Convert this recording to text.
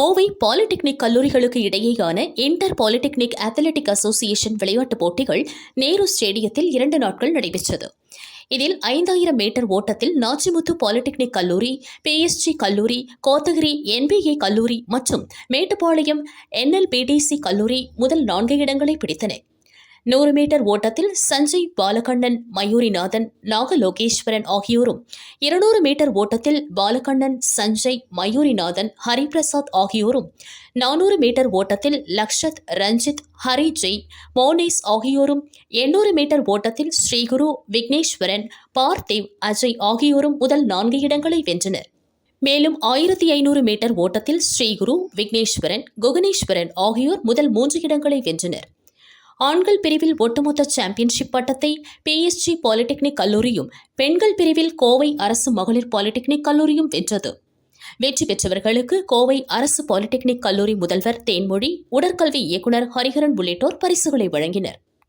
Kovai polytechnic கல்லூரிகளுக்கு இடையேயான inter polytechnic athletic association விளையாட்டுப் போட்டிகள் நேரு ஸ்டேடியத்தில் இரண்டு நாட்கள் நடைபெற்றது. இதில் ஐந்தாயிரம் மீட்டர் ஓட்டத்தில் நாச்சிமுத்து பாலிடெக்னிக் கல்லூரி பிஎஸ்ஜி கல்லூரி கோத்தகிரி என்பிஏ கல்லூரி மற்றும் மேட்டுப்பாளையம் என்எல்பிடிசி கல்லூரி முதல் நான்கு இடங்களை பிடித்தன. நூறு மீட்டர் ஓட்டத்தில் சஞ்சய் பாலகண்ணன் மயூரிநாதன் நாகலோகேஸ்வரன் ஆகியோரும் இருநூறு மீட்டர் ஓட்டத்தில் பாலகண்ணன் சஞ்சய் மயூரிநாதன் ஹரிபிரசாத் ஆகியோரும் நானூறு மீட்டர் ஓட்டத்தில் லக்ஷத் ரஞ்சித் ஹரி ஜெய் மோனேஸ் ஆகியோரும் எண்ணூறு மீட்டர் ஓட்டத்தில் ஸ்ரீகுரு விக்னேஸ்வரன் பார்த்திவ் அஜய் ஆகியோரும் முதல் நான்கு இடங்களை வென்றனர். மேலும் ஆயிரத்தி ஐநூறு மீட்டர் ஓட்டத்தில் ஸ்ரீகுரு விக்னேஸ்வரன் குகனேஸ்வரன் ஆகியோர் முதல் மூன்று இடங்களை வென்றனர். ஆண்கள் பிரிவில் ஒட்டுமொத்த சாம்பியன்ஷிப் பட்டத்தை பிஎஸ்ஜி பாலிடெக்னிக் கல்லூரியும் பெண்கள் பிரிவில் கோவை அரசு மகளிர் பாலிடெக்னிக் கல்லூரியும் வென்றது. வெற்றி பெற்றவர்களுக்கு கோவை அரசு பாலிடெக்னிக் கல்லூரி முதல்வர் தேன்மொழி உடற்கல்வி இயக்குநர் ஹரிஹரன் உள்ளிட்டோர் பரிசுகளை வழங்கினர்.